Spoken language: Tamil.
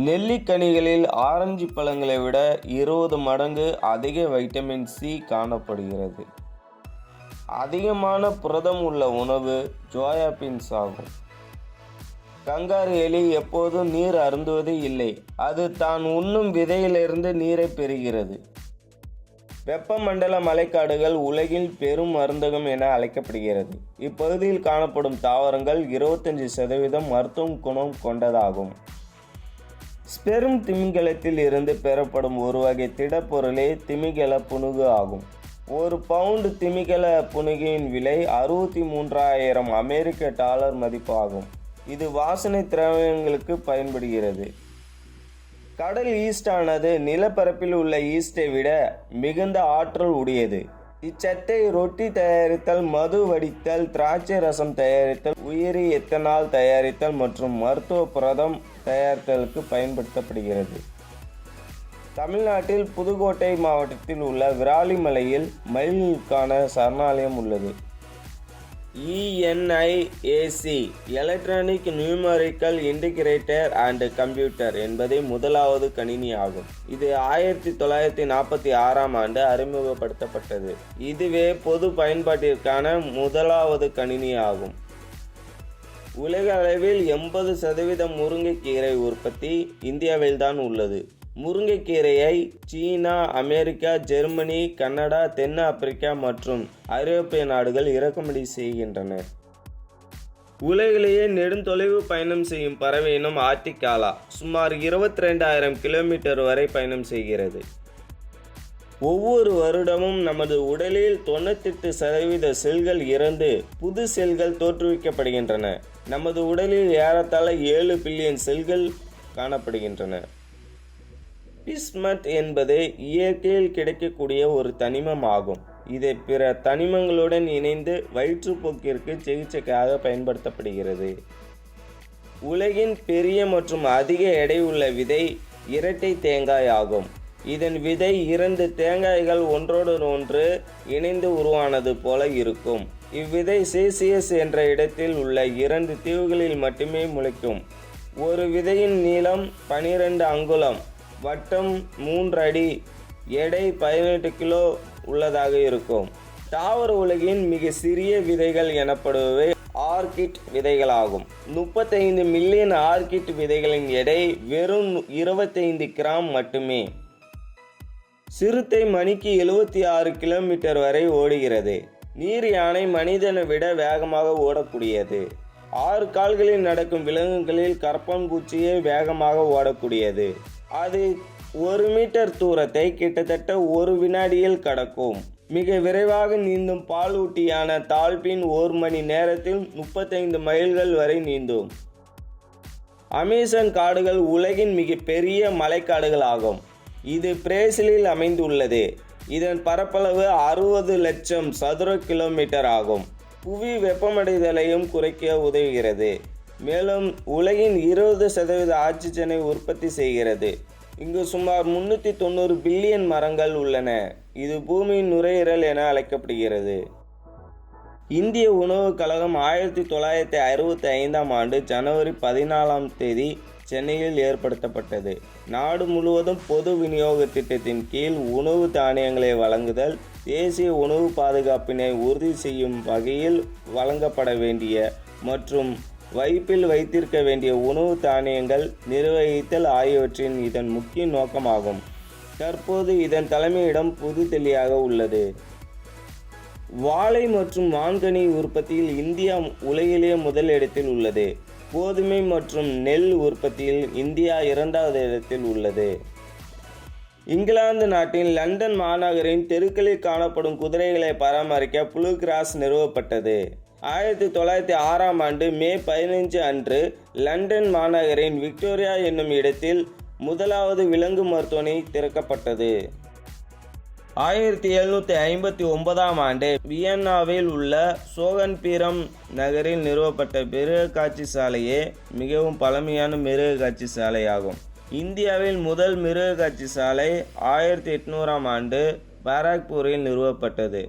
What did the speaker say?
நெல்லிக்கனிகளில் ஆரஞ்சு பழங்களை விட இருபது மடங்கு அதிக வைட்டமின் சி காணப்படுகிறது. அதிகமான புரதம் உள்ள உணவு ஜோயா பீன்ஸ் ஆகும். கங்காரு எலி எப்போதும் நீர் அருந்துவது இல்லை. அது தான் உண்ணும் விதையிலிருந்து நீரை பெறுகிறது. வெப்பமண்டல மலைக்காடுகள் உலகில் பெரும் மருந்தகம் என அழைக்கப்படுகிறது. இப்பகுதியில் காணப்படும் தாவரங்கள் இருபத்தஞ்சி சதவீதம் மருத்துவ குணம் கொண்டதாகும். ஸ்பெரும் திமிங்கலத்தில் இருந்து பெறப்படும் ஒரு வகை திடப்பொருளே திமிங்கல புனுகு ஆகும். ஒரு பவுண்டு திமிங்கல புனுகின் விலை அறுபத்தி மூன்றாயிரம் அமெரிக்க டாலர் மதிப்பாகும் இது வாசனை திரவியங்களுக்கு பயன்படுகிறது. கடல் ஈஸ்டானது நிலப்பரப்பில் உள்ள ஈஸ்டை விட மிகுந்த ஆற்றல் உடையது. இச்சத்தை ரொட்டி தயாரித்தல் மது வடித்தல் திராட்சை ரசம் தயாரித்தல் உயிரி எத்தனால் தயாரித்தல் மற்றும் மருத்துவ புரதம் தயாரித்தலுக்கு பயன்படுத்தப்படுகிறது. தமிழ்நாட்டில் புதுக்கோட்டை மாவட்டத்தில் உள்ள விராலிமலையில் மயில்களுக்கான சரணாலயம் உள்ளது. ENIAC electronic numerical integrator and computer என்பதே முதலாவது கணினி ஆகும். இது ஆயிரத்தி தொள்ளாயிரத்தி நாற்பத்தி ஆறாம் ஆண்டு அறிமுகப்படுத்தப்பட்டது. இதுவே பொது பயன்பாட்டிற்கான முதலாவது கணினி ஆகும். உலக அளவில் எண்பது சதவீதம் முருங்கைக்கீரை உற்பத்தி இந்தியாவில்தான் உள்ளது. முருங்கைக்கீரையை சீனா அமெரிக்கா ஜெர்மனி கனடா தென் ஆப்பிரிக்கா மற்றும் ஐரோப்பிய நாடுகள் இறக்குமதி செய்கின்றன. உலகிலேயே நெடுந்தொலைவு பயணம் செய்யும் பறவை இனம் ஆர்டிகாலா. சுமார் இருபத்தி ரெண்டாயிரம் கிலோமீட்டர் வரை பயணம் செய்கிறது. ஒவ்வொரு வருடமும் நமது உடலில் தொண்ணூத்தெட்டு சதவீத செல்கள் இறந்து புது செல்கள் தோற்றுவிக்கப்படுகின்றன. நமது உடலில் ஏறத்தாழ ஏழு பில்லியன் செல்கள் காணப்படுகின்றன. பிஸ்மட் என்பது இயற்கையில் கிடைக்கக்கூடிய ஒரு தனிமம் ஆகும். இதை பிற தனிமங்களுடன் இணைந்து வயிற்றுப்போக்கிற்கு சிகிச்சைக்காக பயன்படுத்தப்படுகிறது. உலகின் பெரிய மற்றும் அதிக எடை உள்ள விதை இரட்டை தேங்காய் ஆகும். இதன் விதை இரண்டு தேங்காய்கள் ஒன்றோடு ஒன்று இணைந்து உருவானது போல இருக்கும். இவ்விதை சேசியஸ் என்ற இடத்தில் உள்ள இரண்டு தீவுகளில் மட்டுமே முளைக்கும். ஒரு விதையின் நீளம் பனிரெண்டு அங்குலம் வட்டம் மூன்று அடி எடை பதினெட்டு கிலோ உள்ளதாக இருக்கும். தாவர உலகின் மிக சிறிய விதைகள் எனப்படுபவை ஆர்கிட் விதைகளாகும். முப்பத்தைந்து மில்லியன் ஆர்கிட் விதைகளின் எடை வெறும் இருபத்தைந்து கிராம் மட்டுமே. சிறுத்தை மணிக்கு எழுபத்தி ஆறு கிலோமீட்டர் வரை ஓடுகிறது. நீர் யானை மனிதனை விட வேகமாக ஓடக்கூடியது. ஆறு கால்களில் நடக்கும் விலங்குகளில் கரப்பான்பூச்சியே வேகமாக ஓடக்கூடியது. அது ஒரு மீட்டர் தூரத்தை கிட்டத்தட்ட ஒரு வினாடியில் கடக்கும். மிக விரைவாக நீந்தும் பாலூட்டியான தாழ்பின் ஒரு மணி நேரத்தில் முப்பத்தைந்து மைல்கள் வரை நீந்தும். அமேசான் காடுகள் உலகின் மிக பெரிய மலைக்காடுகள் ஆகும் இது பிரேசிலில் அமைந்துள்ளது. இதன் பரப்பளவு அறுபது லட்சம் சதுர கிலோமீட்டர் ஆகும். புவி வெப்பமடைதலையும் குறைக்க உதவுகிறது. மேலும் உலகின் இருபது சதவீத ஆக்சிஜனை உற்பத்தி செய்கிறது. இங்கு சுமார் முன்னூற்றி தொண்ணூறு பில்லியன் மரங்கள் உள்ளன. இது பூமியின் நுரையீரல் என அழைக்கப்படுகிறது. இந்திய உணவுக் கழகம் ஆயிரத்தி தொள்ளாயிரத்தி அறுபத்தி ஐந்தாம் ஆண்டு ஜனவரி பதினாலாம் தேதி சென்னையில் ஏற்படுத்தப்பட்டது. நாடு முழுவதும் பொது விநியோக திட்டத்தின் கீழ் உணவு தானியங்களை வழங்குதல் தேசிய உணவு பாதுகாப்பினை உறுதி செய்யும் வகையில் வழங்கப்பட வேண்டிய மற்றும் வைப்பில் வைத்திருக்க வேண்டிய உணவு தானியங்கள் நிர்வகித்தல் ஆகியவற்றின் இதன் முக்கிய நோக்கமாகும். தற்போது இதன் தலைமையிடம் புதுதில்லியாக உள்ளது. வாழை மற்றும் மாங்கனி உற்பத்தியில் இந்தியா உலகிலேயே முதல் இடத்தில் உள்ளது. கோதுமை மற்றும் நெல் உற்பத்தியில் இந்தியா இரண்டாவது இடத்தில் உள்ளது. இங்கிலாந்து நாட்டின் லண்டன் மாநகரின் தெருக்களில் காணப்படும் குதிரைகளை பராமரிக்க புளூ கிராஸ் நிறுவப்பட்டது. ஆயிரத்தி தொள்ளாயிரத்தி ஆறாம் ஆண்டு மே பதினைஞ்சு அன்று லண்டன் மாநகரின் விக்டோரியா என்னும் இடத்தில் முதலாவது விலங்கு மருத்துவமனை திறக்கப்பட்டது. ஆயிரத்தி எழுநூற்றி ஐம்பத்தி ஒன்பதாம் ஆண்டு வியன்னாவில் உள்ள சோகன்பீரம் நகரில் நிறுவப்பட்ட மிருக காட்சி சாலையே மிகவும் பழமையான மிருக காட்சி சாலையாகும். இந்தியாவில் முதல் மிருக காட்சி சாலை ஆயிரத்தி எட்நூறாம் ஆண்டு பாராக்பூரில் நிறுவப்பட்டது.